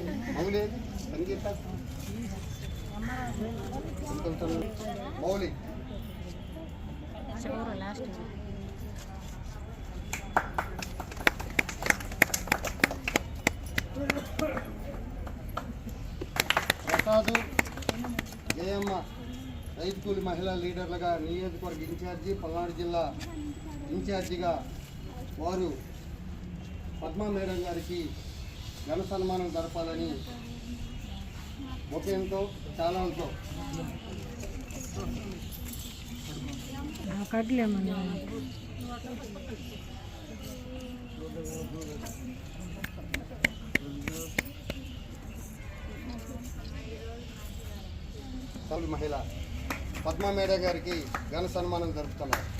మౌలి సంగీత. ప్రసాదు జయమ్మ. రైతు కూలి మహిళా లీడర్లుగా నియోజకవర్గ ఇన్ఛార్జి పల్నాడు జిల్లా ఇన్ఛార్జిగా వారు పద్మా మేడం గారికి ఘన సన్మానం జరపాలని ముఖ్యంతో కట్లేమన్నా తొలి మహిళ పద్మా మేడం గారికి ఘన సన్మానం జరుపుతున్నారు.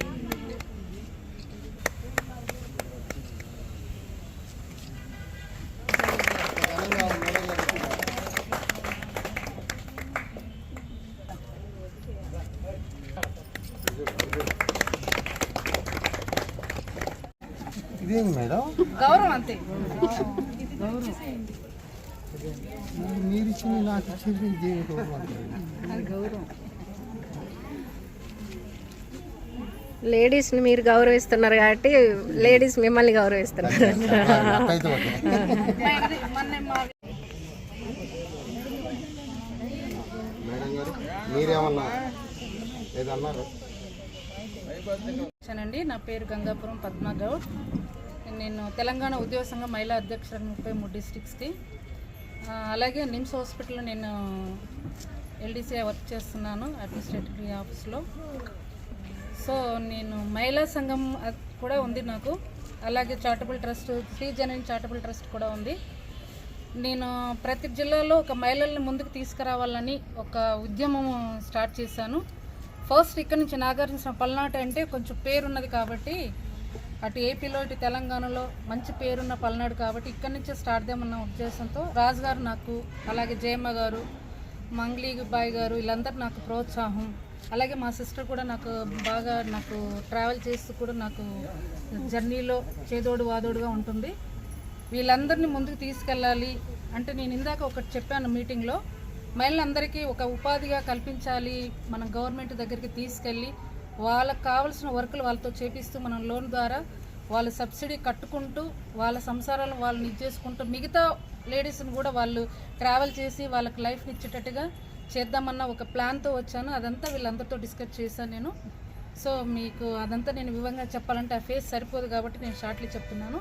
ఇదేంటి మేడం? గౌరవం అంతే. మీరు ఇచ్చింది నాకు ఇచ్చింది ఇదే గౌరవం. లేడీస్ని మీరు గౌరవిస్తున్నారు కాబట్టి లేడీస్ మిమ్మల్ని గౌరవిస్తున్నారు. మీరేమన్నా ఏదన్నారు? అండి నా పేరు గంగాపురం పద్మా గౌడ్. నేను తెలంగాణ ఉద్యోగ సంఘం మహిళా అధ్యక్షురాలు ముప్పై మూడు డిస్టిక్స్కి అలాగే నిమ్స్ హాస్పిటల్లో నేను ఎల్డీసీ వర్క్ చేస్తున్నాను అడ్మినిస్ట్రేటివ్ ఆఫీస్లో సో నేను మహిళా సంఘం కూడా ఉంది నాకు. అలాగే charitable trust free general charitable trust కూడా ఉంది. నేను ప్రతి జిల్లాలో ఒక మహిళల్ని ముందుకు తీసుకురావాలని ఒక ఉద్యమం స్టార్ట్ చేశాను. ఫస్ట్ ఇక్కడ నుంచి నాగార్జున పల్నాటి అంటే కొంచెం పేరున్నది కాబట్టి అటు ఏపీలో ఇటు తెలంగాణలో మంచి పేరున్న పల్నాడు కాబట్టి ఇక్కడి నుంచే స్టార్ట్ దేమన్న ఉద్దేశంతో రాజు గారు నాకు అలాగే జయమ్మ గారు మంగ్లీ బాయ్ గారు వీళ్ళందరూ నాకు ప్రోత్సాహం. అలాగే మా సిస్టర్ కూడా నాకు బాగా నాకు ట్రావెల్ చేస్తూ కూడా నాకు జర్నీలో చేదోడు వాదోడుగా ఉంటుంది. వీళ్ళందరినీ ముందుకు తీసుకెళ్ళాలి అంటే నేను ఇందాక ఒకటి చెప్పాను మీటింగ్లో. మహిళలందరికీ ఒక ఉపాధిగా కల్పించాలి మనం గవర్నమెంట్ దగ్గరికి తీసుకెళ్ళి వాళ్ళకి కావాల్సిన వర్కులు వాళ్ళతో చేపిస్తూ మనం లోన్ ద్వారా వాళ్ళ సబ్సిడీ కట్టుకుంటూ వాళ్ళ సంసారాలను వాళ్ళని చేసుకుంటూ మిగతా లేడీస్ని కూడా వాళ్ళు ట్రావెల్ చేసి వాళ్ళకి లైఫ్ని ఇచ్చేటట్టుగా చేద్దామన్న ఒక ప్లాన్తో వచ్చాను. అదంతా వీళ్ళందరితో డిస్కస్ చేశాను నేను. సో మీకు అదంతా నేను వివరంగా చెప్పాలంటే ఆ ఫేస్ సరిపోదు కాబట్టి నేను షార్ట్లీ చెప్తున్నాను.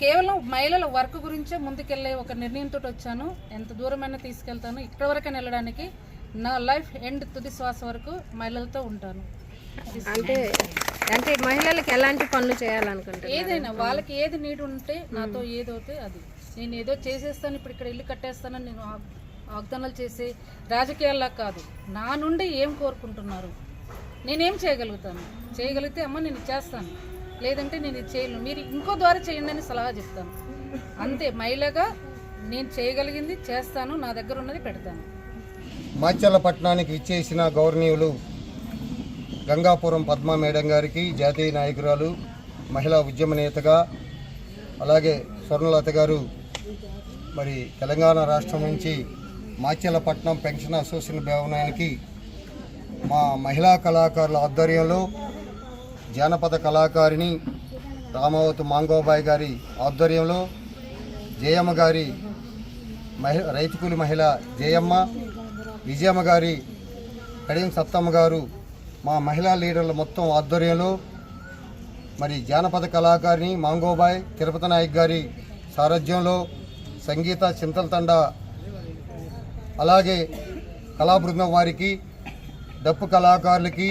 కేవలం మహిళల వర్క్ గురించే ముందుకెళ్ళే ఒక నిర్ణయంతో వచ్చాను. ఎంత దూరమైనా తీసుకెళ్తాను. ఇక్కడ వరకు వెళ్ళడానికి నా లైఫ్ ఎండ్ తుది శ్వాస వరకు మహిళలతో ఉంటాను. అంటే అంటే మహిళలకు ఎలాంటి పనులు చేయాలనుకుంటున్నారు? ఏదైనా వాళ్ళకి ఏది నీడ్ ఉంటే నాతో ఏదైతే అది. నేను ఏదో చేసేస్తాను ఇప్పుడు ఇక్కడ ఇల్లు కట్టేస్తానని నేను వాగ్- వాగ్దానాలు చేసే రాజకీయాల్లా కాదు. నా నుండి ఏం కోరుకుంటున్నారు? నేనేం చేయగలుగుతాను? చేయగలిగితే అమ్మ నేను చేస్తాను. లేదంటే నేను ఇది చేయను. మీరు ఇంకో ద్వారా చేయండి అని సలహా చెప్తాను. అంతే మహిళగా నేను చేయగలిగింది చేస్తాను నా దగ్గర ఉన్నది పెడతాను. మాచల్లపట్నానికి ఇచ్చేసిన గౌరవనీయులు గంగాపురం పద్మా మేడం గారికి జాతీయ నాయకురాలు మహిళా ఉద్యమ నేతగా అలాగే స్వర్ణలత గారు మరి తెలంగాణ రాష్ట్రం నుంచి మాచల్లపట్నం పెన్షన్ అసోసియేషన్ భవనానికి మా మహిళా కళాకారుల ఆధ్వర్యంలో జానపద కళాకారిణి రామావతి మాంగోబాయ్ గారి ఆధ్వర్యంలో జయమ్మ గారి మహి రైతుకూలి మహిళ జయమ్మ విజయమ్మ గారి కడియం సత్తమ్మ గారు మా మహిళా లీడర్ల మొత్తం ఆధ్వర్యంలో మరి జానపద కళాకారిణి మాంగోబాయ్ తిరుపతి నాయక్ గారి సారథ్యంలో సంగీత చింతలతండ అలాగే కళాబృందం వారికి డప్పు కళాకారులకి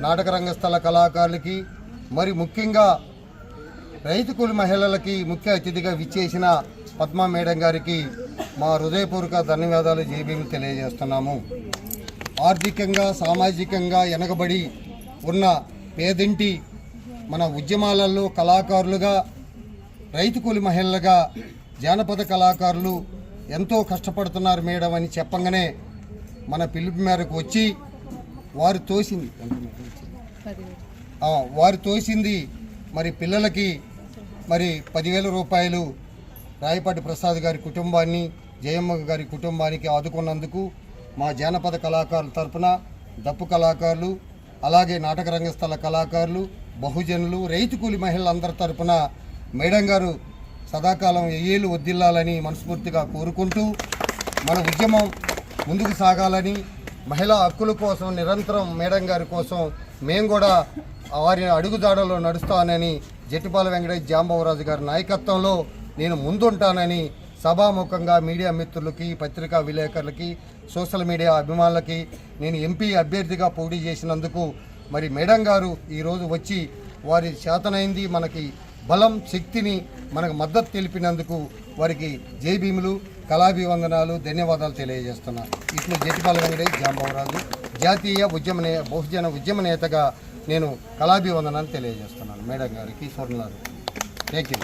నాటక రంగస్థల కళాకారులకి మరి ముఖ్యంగా రైతు కూలి మహిళలకి ముఖ్య అతిథిగా విచ్చేసిన పద్మా మేడం గారికి మా హృదయపూర్వక ధన్యవాదాలు జేబీకి తెలియజేస్తున్నాము. ఆర్థికంగా సామాజికంగా వెనకబడి ఉన్న పేదింటి మన ఉద్యమాలలో కళాకారులుగా రైతు కూలి మహిళలుగా జానపద కళాకారులు ఎంతో కష్టపడుతున్నారు మేడం అని చెప్పంగానే మన పిలుపు మేరకు వచ్చి వారు తోసింది. వారు తోసింది మరి పిల్లలకి మరి పదివేల రూపాయలు రాయపాటి ప్రసాద్ గారి కుటుంబాన్ని జయమ్మ గారి కుటుంబానికి ఆదుకున్నందుకు మా జానపద కళాకారుల తరపున డప్పు కళాకారులు అలాగే నాటక రంగస్థల కళాకారులు బహుజనులు రైతు కూలి మహిళలందరి తరపున మేడం గారు సదాకాలం ఏళ్ళు వద్దిల్లాలని మనస్ఫూర్తిగా కోరుకుంటూ మన ఉద్యమం ముందుకు సాగాలని మహిళా హక్కుల కోసం నిరంతరం మేడం గారి కోసం మేము కూడా వారి అడుగుజాడలో నడుస్తానని జట్టిపాల వెంకటేష్ జాంబవరాజు గారి నాయకత్వంలో నేను ముందుంటానని సభాముఖంగా మీడియా మిత్రులకి పత్రికా విలేకరులకి సోషల్ మీడియా అభిమానులకి నేను ఎంపీ అభ్యర్థిగా పోటీ చేసినందుకు మరి మేడం గారు ఈరోజు వచ్చి వారి చేతనైంది మనకి బలం శక్తిని మనకు మద్దతు తెలిపినందుకు వారికి జైభీములు కళాభివందనాలు ధన్యవాదాలు తెలియజేస్తున్నా. ఇట్లు జటిపాల వెంకటేష్ జాంబవరాజు జాతీయ ఉద్యమ నే బహుజన ఉద్యమ నేతగా నేను కళాభివందనాన్ని తెలియజేస్తున్నాను. మేడం గారికి స్వర్ణలారు థ్యాంక్ యూ